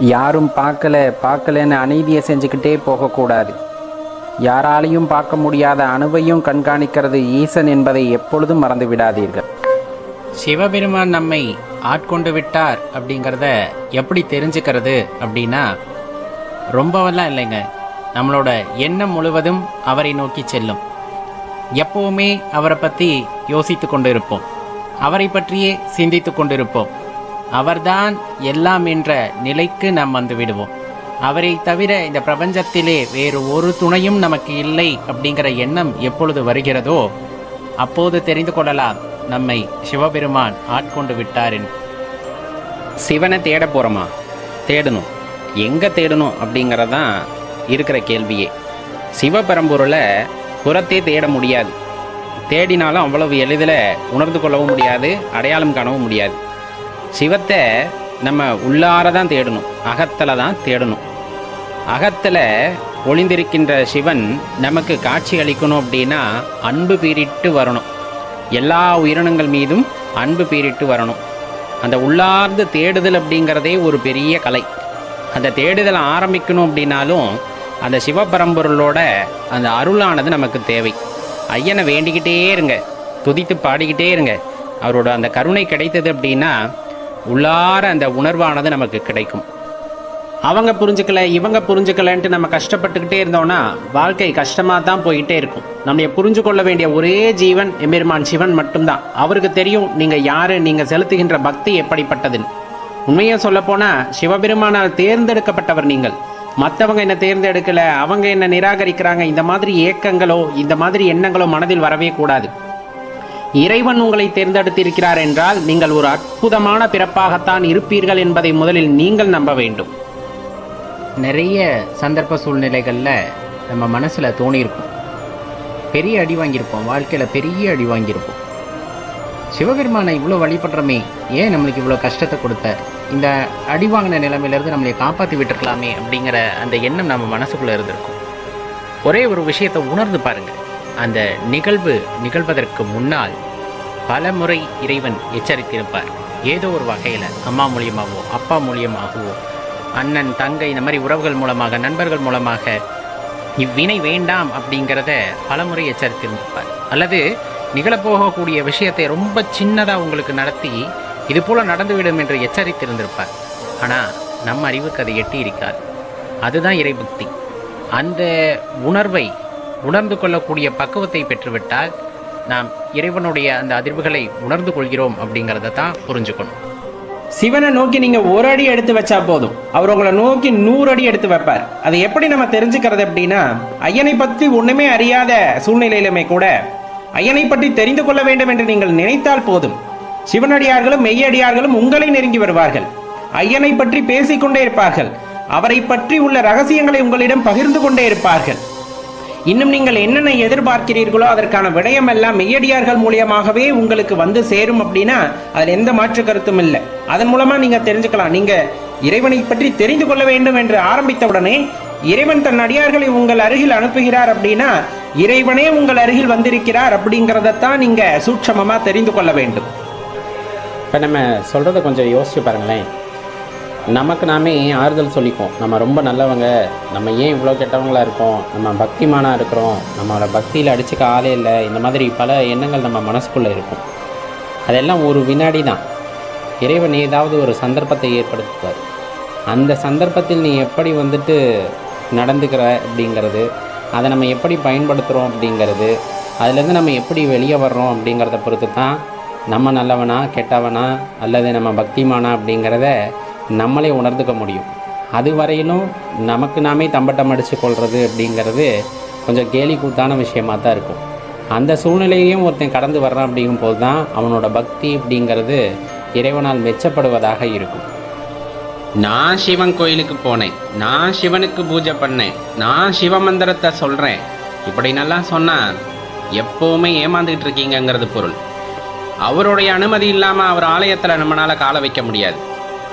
யாரும் பார்க்கல பார்க்கலன்னு அநீதியை செஞ்சுக்கிட்டே போகக்கூடாது. யாராலையும் பார்க்க முடியாத அணுவையும் கண்காணிக்கிறது ஈசன் என்பதை எப்பொழுதும் மறந்து விடாதீர்கள். சிவபெருமான் நம்மை ஆட்கொண்டு விட்டார் அப்படிங்கிறத எப்படி தெரிஞ்சுக்கிறது அப்படின்னா ரொம்பவெல்லாம் இல்லைங்க. நம்மளோட எண்ணம் முழுவதும் அவரை நோக்கி செல்லும். எப்பவுமே அவரை பற்றி யோசித்து கொண்டிருப்போம். அவரை பற்றியே சிந்தித்து கொண்டிருப்போம். அவர்தான் எல்லாம் என்ற நிலைக்கு நாம் வந்து விடுவோம். அவரை தவிர இந்த பிரபஞ்சத்திலே வேறு ஒரு துணையும் நமக்கு இல்லை அப்படிங்கிற எண்ணம் எப்பொழுது வருகிறதோ அப்போது தெரிந்து கொள்ளலாம் நம்மை சிவபெருமான் ஆட்கொண்டு விட்டாரின். சிவனை தேட போகிறோமா தேடணும். எங்கே தேடணும் அப்படிங்கிறதான் இருக்கிற கேள்வியே. சிவபரம்பொருளை புறத்தே தேட முடியாது. தேடினாலும் அவ்வளவு எளிதில் உணர்ந்து கொள்ளவும் முடியாது அடையாளம் காணவும் முடியாது. சிவத்தை நம்ம உள்ளார தான் தேடணும் அகத்தில் தான் தேடணும். அகத்தில் ஒளிந்திருக்கின்ற சிவன் நமக்கு காட்சி அளிக்கணும் அப்படின்னா அன்பு பீரிட்டு வரணும். எல்லா உயிரினங்கள் மீதும் அன்பு பீரிட்டு வரணும். அந்த உள்ளார்ந்து தேடுதல் அப்படிங்கிறதே ஒரு பெரிய கலை. அந்த தேடுதலை ஆரம்பிக்கணும் அப்படின்னாலும் அந்த சிவபரம்பொருளோட அந்த அருளானது நமக்கு தேவை. ஐயனை வேண்டிக்கிட்டே இருங்க துதித்து பாடிக்கிட்டே இருங்க. அவரோட அந்த கருணை கிடைத்தது அப்படின்னா உள்ளார அந்த உணர்வானது நமக்கு கிடைக்கும். அவங்க புரிஞ்சுக்கல இவங்க புரிஞ்சுக்கலன்ட்டு நம்ம கஷ்டப்பட்டுக்கிட்டே இருந்தோம்னா வாழ்க்கை கஷ்டமாக தான் போயிட்டே இருக்கும். நம்மளை புரிஞ்சு கொள்ள வேண்டிய ஒரே ஜீவன் எம்பெருமான் சிவன் மட்டும்தான். அவருக்கு தெரியும் நீங்கள் யாரு நீங்கள் செலுத்துகின்ற பக்தி எப்படிப்பட்டதுன்னு. உண்மையாக சொல்லப்போனால் சிவபெருமானால் தேர்ந்தெடுக்கப்பட்டவர் நீங்கள். மற்றவங்க என்ன தேர்ந்தெடுக்கல அவங்க என்ன நிராகரிக்கிறாங்க இந்த மாதிரி ஏக்கங்களோ இந்த மாதிரி எண்ணங்களோ மனதில் வரவே கூடாது. இறைவன் உங்களை தேர்ந்தெடுத்திருக்கிறார் என்றால் நீங்கள் ஒரு அற்புதமான பிறப்பாகத்தான் இருப்பீர்கள் என்பதை முதலில் நீங்கள் நம்ப வேண்டும். நிறைய சந்தர்ப்ப சூழ்நிலைகளில் நம்ம மனசில் தோணியிருக்கும். பெரிய அடி வாங்கியிருப்போம் வாழ்க்கையில் பெரிய அடி வாங்கியிருப்போம். சிவபெருமானை இவ்வளோ வழிபடுறோமே ஏன் நம்மளுக்கு இவ்வளோ கஷ்டத்தை கொடுத்தார்? இந்த அடி வாங்கின நிலைமையிலேருந்து நம்மளை காப்பாற்றி விட்டுருக்கலாமே அப்படிங்கிற அந்த எண்ணம் நம்ம மனசுக்குள்ளே இருந்திருக்கும். ஒரே ஒரு விஷயத்தை உணர்ந்து பாருங்க. அந்த நிகழ்வு நிகழ்வதற்கு முன்னால் பல முறை இறைவன் எச்சரித்திருப்பார். ஏதோ ஒரு வகையில் அம்மா மூலியமாகவோ அப்பா மூலியமாகவோ அண்ணன் தங்கை இந்த மாதிரி உறவுகள் மூலமாக நண்பர்கள் மூலமாக இவ்வினை வேண்டாம் அப்படிங்கிறத பலமுறை எச்சரித்திருந்திருப்பார். அல்லது நிகழப்போகக்கூடிய விஷயத்தை ரொம்ப சின்னதாக உங்களுக்கு நடத்தி இது போல நடந்துவிடும் என்று எச்சரித்திருந்திருப்பார். ஆனால் நம்ம அறிவுக்கு அது எட்டி இருக்காது. அதுதான் இறைபக்தி. அந்த உணர்வை உணர்ந்து கொள்ளக்கூடிய பக்குவத்தை பெற்றுவிட்டால் நாம் இறைவனுடைய அந்த அதிர்வுகளை உணர்ந்து கொள்கிறோம் அப்படிங்கிறத தான் புரிஞ்சுக்கணும். சிவனை நோக்கி நீங்க ஒரு அடி எடுத்து வச்சா போதும். அவர் உங்களை நோக்கி நூறு அடி எடுத்து வைப்பார். அதை எப்படி நம்ம தெரிஞ்சுக்கிறது அப்படின்னா ஐயனை பற்றி ஒண்ணுமே அறியாத சூழ்நிலையிலுமே கூட ஐயனை பற்றி தெரிந்து கொள்ள வேண்டும் என்று நீங்கள் நினைத்தால் போதும். சிவனடியார்களும் மெய்யடியார்களும் உங்களை நெருங்கி வருவார்கள். ஐயனை பற்றி பேசிக்கொண்டே இருப்பார்கள். அவரை பற்றி உள்ள ரகசியங்களை உங்களிடம் பகிர்ந்து கொண்டே இருப்பார்கள். இன்னும் நீங்கள் என்னென்ன எதிர்பார்க்கிறீர்களோ அதற்கான விடயம் எல்லாம் மெய்யடியார்கள் மூலியமாகவே உங்களுக்கு வந்து சேரும் அப்படின்னா அதில் எந்த மாற்று கருத்தும் இல்லை. அதன் மூலமா நீங்க தெரிஞ்சுக்கலாம். நீங்க இறைவனை பற்றி தெரிந்து கொள்ள வேண்டும் என்று ஆரம்பித்தவுடனே இறைவன் தன் அடியார்களை உங்கள் அருகில் அனுப்புகிறார் அப்படின்னா இறைவனே உங்கள் அருகில் வந்திருக்கிறார் அப்படிங்கிறதத்தான் நீங்கள் சூட்சமமாக தெரிந்து கொள்ள வேண்டும். இப்போ நம்ம சொல்கிறத கொஞ்சம் யோசிச்சு பாருங்களேன். நமக்கு நாமே ஆறுதல் சொல்லிப்போம். நம்ம ரொம்ப நல்லவங்க. நம்ம ஏன் இவ்வளோ கெட்டவங்களாக இருக்கோம்? நம்ம பக்திமானாக இருக்கிறோம். நம்மளோட பக்தியில் அடிச்சுக்க ஆளே இல்லை. இந்த மாதிரி பல எண்ணங்கள் நம்ம மனசுக்குள்ளே இருக்கும். அதெல்லாம் ஒரு வினாடி தான். இறைவன் ஏதாவது ஒரு சந்தர்ப்பத்தை ஏற்படுத்துவார். அந்த சந்தர்ப்பத்தில் நீ எப்படி வந்துட்டு நடந்துக்கிற அப்படிங்கிறது அதை நம்ம எப்படி பயன்படுத்துகிறோம் அப்படிங்கிறது அதுலேருந்து நம்ம எப்படி வெளியே வர்றோம் அப்படிங்கிறத பொறுத்து தான் நம்ம நல்லவனா கெட்டவனா அல்லது நம்ம பக்திமானா அப்படிங்கிறத நம்மளே உணர்ந்துக்க முடியும். அது வரையிலும் நமக்கு நாமே தம்பட்டம் அடித்து கொள்வது அப்படிங்கிறது கொஞ்சம் கேலி கூத்தான விஷயமாக தான் இருக்கும். அந்த சூழ்நிலையையும் ஒருத்தன் கடந்து வர்றான் அப்படிங்கும்போது தான் அவனோட பக்தி அப்படிங்கிறது இறைவனால் மெச்சப்படுவதாக இருக்கும். நான் சிவன் கோயிலுக்கு போனேன். நான் சிவனுக்கு பூஜை பண்ணேன். நான் சிவ மந்திரத்தை சொல்கிறேன் இப்படி நல்லா சொன்னால் எப்போவுமே ஏமாந்துக்கிட்டு இருக்கீங்கங்கிறது பொருள். அவருடைய அனுமதி இல்லாமல் அவர் ஆலயத்தில் நம்மளால் கால வைக்க முடியாது.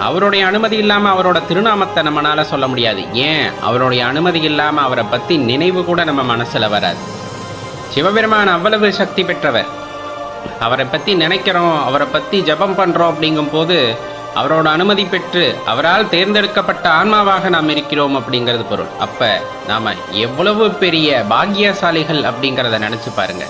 அவருடைய அனுமதி இல்லாமல் அவரோட திருநாமத்தை நம்மளால சொல்ல முடியாது. ஏன்? அவருடைய அனுமதி இல்லாமல் அவரை பற்றி நினைவு கூட நம்ம மனசில் வராது. சிவபெருமான் அவ்வளவு சக்தி பெற்றவர். அவரை பற்றி நினைக்கிறோம் அவரை பற்றி ஜெபம் பண்ணுறோம் அப்படிங்கும்போது அவரோட அனுமதி பெற்று அவரால் தேர்ந்தெடுக்கப்பட்ட ஆன்மாவாக நாம் இருக்கிறோம் அப்படிங்கிறது பொருள். அப்ப நாம எவ்வளவு பெரிய பாக்கியசாலிகள் அப்படிங்கிறத நினைச்சு பாருங்க.